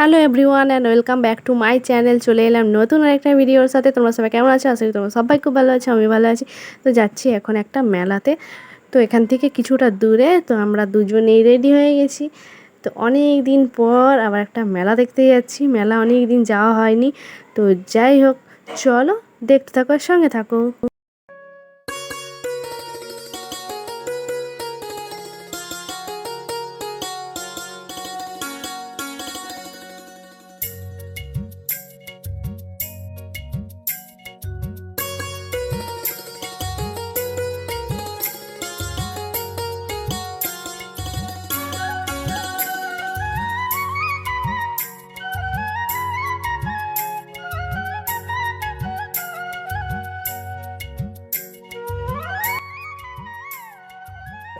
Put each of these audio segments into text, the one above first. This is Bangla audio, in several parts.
Hello everyone and welcome back to my channel চলে এলাম নতুন আরেকটা ভিডিওর সাথে। তোমরা সবাই কেমন আছো? আসলে তোমরা সবাই খুব ভালো আছো, আমি ভালো আছি। তো যাচ্ছি এখন একটা মেলাতে। তো এখান থেকে কিছুটা দূরে। তো আমরা দুজনেই রেডি হয়ে গেছি। তো অনেক দিন পর আবার একটা মেলা দেখতে যাচ্ছি। মেলা অনেক দিন যাওয়া হয়নি। তো যাই হোক, চলো দেখতে থাকো সঙ্গে থাকো।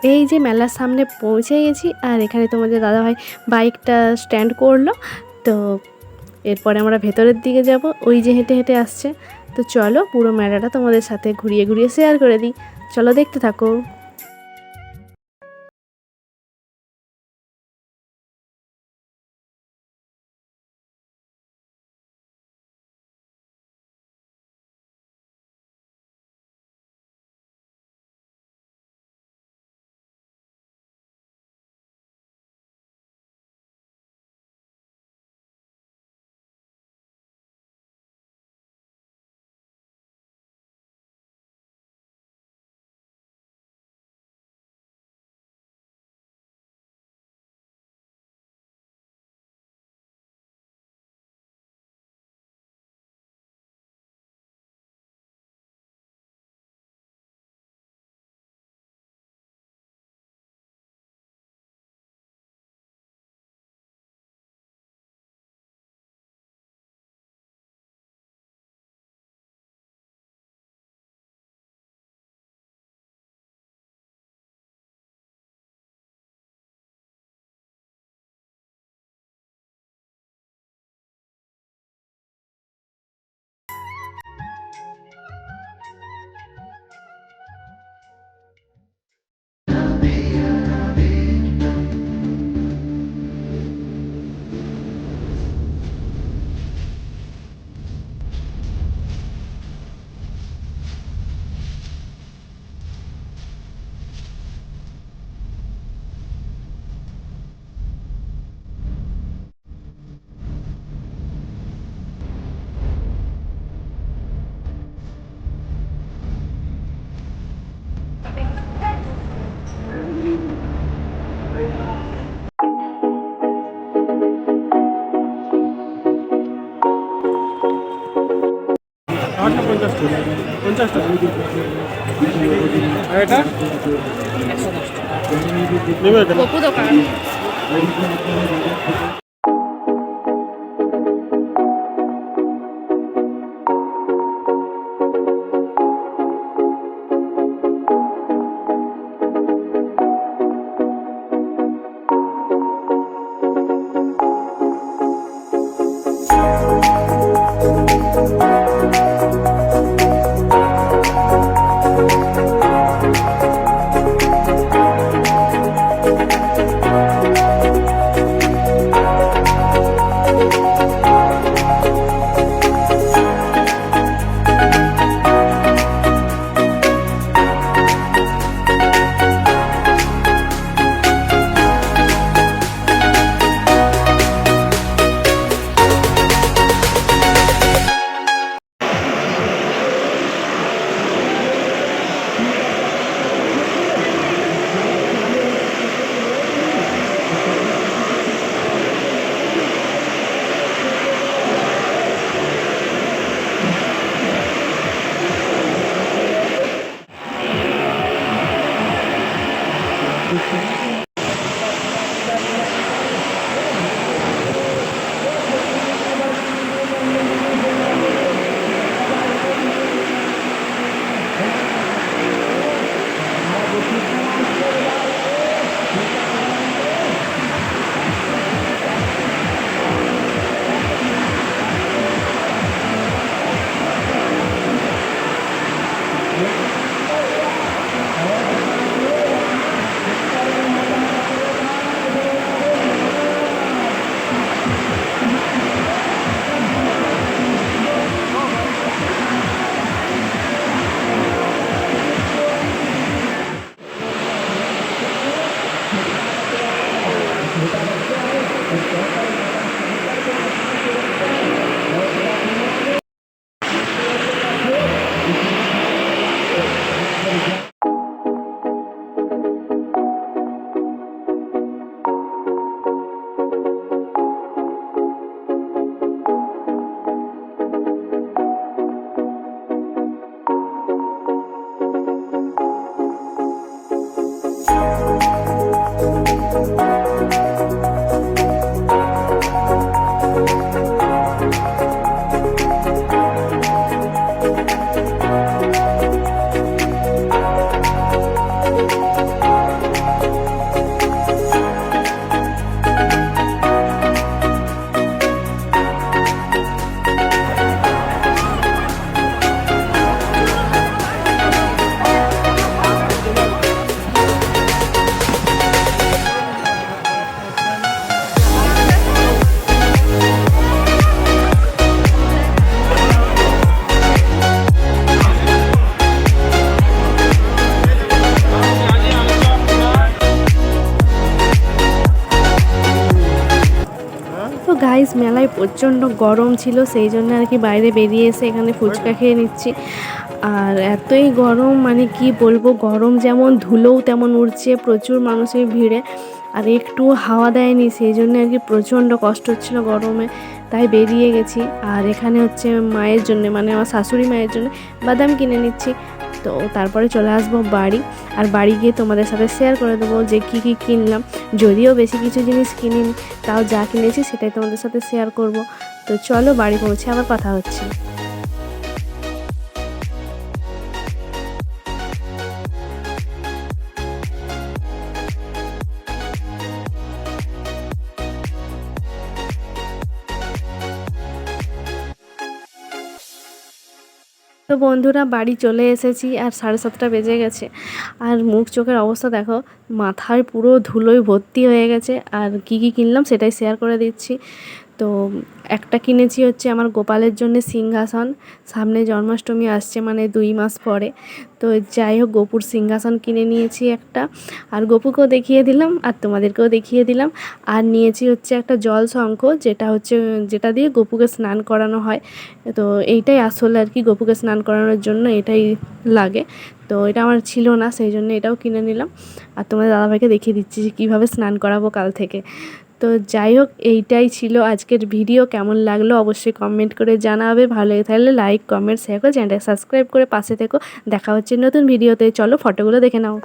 এই যে মেলার সামনে পৌঁছে গেছি আর এখানে তোমাদের দাদাভাই বাইকটা স্ট্যান্ড করল। তো এরপরে আমরা ভেতরের দিকে যাব। ওই যে হেঁটে হেঁটে আসছে। তো চলো পুরো মেলাটা তোমাদের সাথে ঘুরিয়ে ঘুরিয়ে শেয়ার করে দিই। চলো দেখতে থাকো। আটটা পঞ্চাশ টাকা। পঞ্চাশ টাকা। আর এটা? নেবে এটা? গাইস মেলায় প্রচণ্ড গরম ছিল, সেই জন্য আর কি বাইরে বেরিয়ে এসে এখানে ফুচকা খেয়ে নিচ্ছি। আর এতই গরম মানে কি বলব, গরম যেমন ধুলোও তেমন উঠছে প্রচুর মানুষের ভিড়ে। আর একটু হাওয়া দেয়নি, সেই জন্য আর কি প্রচণ্ড কষ্ট হচ্ছিল গরমে, তাই বেরিয়ে গেছি। আর এখানে হচ্ছে মায়ের জন্য মানে আমার শাশুড়ি মায়ের জন্য বাদাম কিনে নিচ্ছি। তো তারপরে চলে আসব বাড়ি। আর বাড়ি গিয়ে তোমাদের সাথে শেয়ার করে দেবো যে কী কী কিনলাম। যদিও বেশি কিছু জিনিস কিনিনি, তাও যা কিনেছি সেটাই তোমাদের সাথে শেয়ার করব। তো চলো বাড়ি পৌঁছে আবার কথা হচ্ছে। তো বন্ধুরা, বাড়ি চলে এসেছি আর সাড়ে সাতটা বেজে গেছে। আর মুখ চোখের অবস্থা দেখো, মাথায় পুরো ধুলোয় ভর্তি হয়ে গেছে। আর কি কি কিনলাম সেটাই শেয়ার করে দিচ্ছি। তো একটা কিনেছি হচ্ছে আমার গোপালের জন্য সিংহাসন। সামনে জন্মাষ্টমী আসছে মানে দুই মাস পরে। তো যাই হোক, গোপুর সিংহাসন কিনে নিয়েছি একটা। আর গোপুকেও দেখিয়ে দিলাম, আর তোমাদেরকেও দেখিয়ে দিলাম। আর নিয়েছি হচ্ছে একটা জল শঙ্খ, যেটা হচ্ছে, যেটা দিয়ে গোপুকে স্নান করানো হয়। তো এইটাই আসলে আর কি, গোপুকে স্নান করানোর জন্য এটাই লাগে। তো এটা আমার ছিল না, সেই জন্য এটাও কিনে নিলাম। আর তোমাদের দাদাভাইকে দেখিয়ে দিচ্ছি যে কীভাবে স্নান করাবো কাল থেকে। তো যাই হোক, এইটাই ছিল আজকের ভিডিও। কেমন লাগল অবশ্যই কমেন্ট করে জানাবে। ভালো লেগে থাকলে লাইক কমেন্ট শেয়ার করে চ্যানেলটা সাবস্ক্রাইব করে পাশে থেকো। দেখা হচ্ছে নতুন ভিডিওতে। চলো ফটোগুলো দেখে নাও।